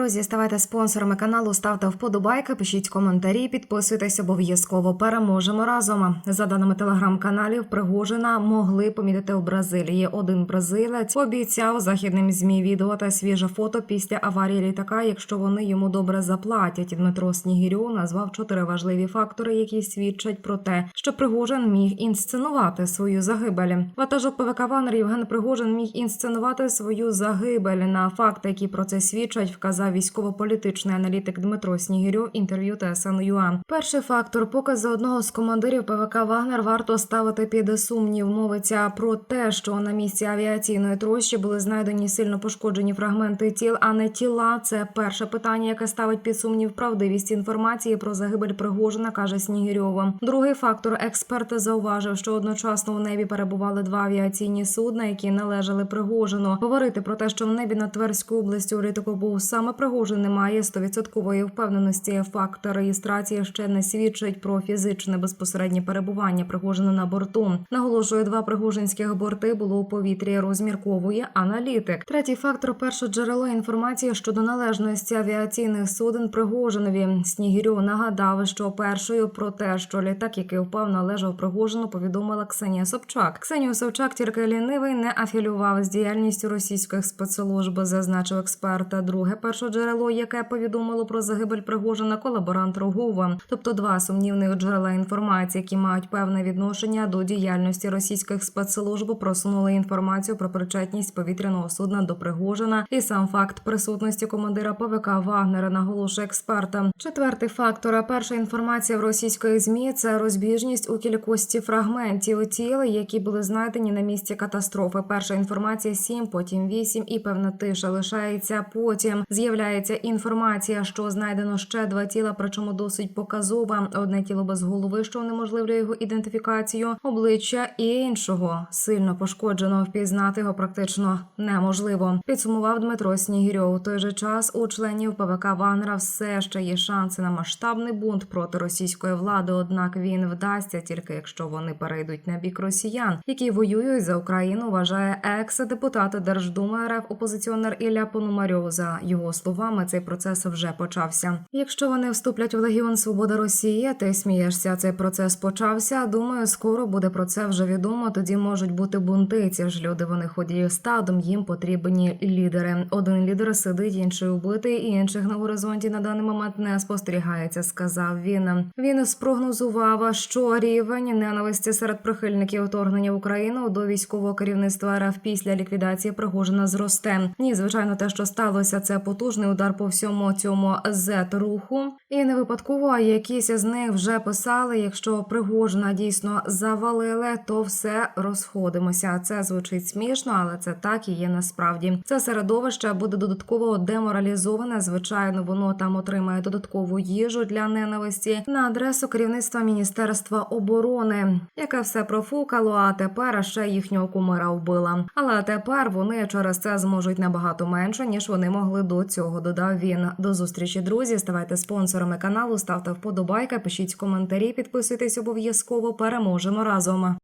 Друзі, ставайте спонсорами каналу, ставте вподобайки, пишіть коментарі, підписуйтесь обов'язково. Переможемо разом. За даними телеграм-каналів, Пригожина могли помітити у Бразилії. Один бразилець обіцяв західним змі відео та свіже фото після аварії літака, якщо вони йому добре заплатять. Дмитро Снігірьов назвав чотири важливі фактори, які свідчать про те, що Пригожин міг інсценувати свою загибель. Ватажок ПВК Вагнер Євген Пригожин міг інсценувати свою загибель. На факти, які про це свідчать, вказав військово-політичний аналітик Дмитро Снігірьов інтерв'ю ТСН.ЮА. Перший фактор покази одного з командирів ПВК Вагнер варто ставити під сумнів. Мовиться про те, що на місці авіаційної трощі були знайдені сильно пошкоджені фрагменти тіл, а не тіла. Це перше питання, яке ставить під сумнів правдивість інформації про загибель Пригожина, каже Снігірьова. Другий фактор експерт зауважив, що одночасно у небі перебували два авіаційні судна, які належали Пригожину. Говорити про те, що в небі над Тверською областю літаку був саме Пригожин, немає стовідсоткової впевненості. Факт реєстрації ще не свідчить про фізичне безпосереднє перебування Пригожина на борту. Наголошує, два пригожинських борти було у повітрі. Розмірковує аналітик. Третій фактор перше джерело інформації щодо належності авіаційних суден Пригожинові. Снігірьов нагадав, що першою про те, що літак, який впав, належав Пригожину, повідомила Ксенія Собчак. Ксенію Собчак тільки лінивий не афілював з діяльністю російських спецслужб, зазначив експерта. Друге перше джерело, яке повідомило про загибель Пригожина, колаборант Рогова. Тобто два сумнівних джерела інформації, які мають певне відношення до діяльності російських спецслужб, просунули інформацію про причетність повітряного судна до Пригожина і сам факт присутності командира ПВК Вагнера наголошує експерта. Четвертий фактор. Перша інформація в російської змі це розбіжність у кількості фрагментів тіл, які були знайдені на місці катастрофи. Перша інформація сім, потім вісім, і певна тиша лишається. Потім з'являється інформація, що знайдено ще два тіла, причому досить показова. Одне тіло без голови, що унеможливлює його ідентифікацію, обличчя і іншого сильно пошкоджено. Впізнати його практично неможливо. Підсумував Дмитро Снігірьов. У той же час у членів ПВК Вагнера все ще є шанси на масштабний бунт проти російської влади. Однак він вдасться тільки якщо вони перейдуть на бік росіян, які воюють за Україну. Вважає екс-депутат Держдуми РФ опозиціонер Ілля Пономарьов. За його словами, цей процес вже почався. Якщо вони вступлять в Легіон Свобода Росії, ти смієшся. Цей процес почався. Думаю, скоро буде про це вже відомо. Тоді можуть бути бунти. Ці ж люди вони ходять стадом. Їм потрібні лідери. Один лідер сидить, інший убитий, і інших на горизонті на даний момент не спостерігається. Сказав він. Він спрогнозував, що рівень ненависті серед прихильників вторгнення в Україну до військового керівництва РФ після ліквідації Пригожина зросте. Ні, звичайно, те, що сталося, це потужний удар по всьому цьому z руху. І не випадково якісь з них вже писали. Якщо Пригожина дійсно завалили, то все розходимося. Це звучить смішно, але це так і є насправді. Це середовище буде додатково деморалізоване. Звичайно, воно там отримає додаткову їжу для ненависті на адресу керівництва міністерства оборони, яке все профукало. А тепер ще їхнього кумира вбила. Але тепер вони через це зможуть набагато менше ніж вони могли до цього. Додав він. До зустрічі, друзі. Ставайте спонсорами каналу, ставте вподобайка, пишіть коментарі, підписуйтесь обов'язково. Переможемо разом.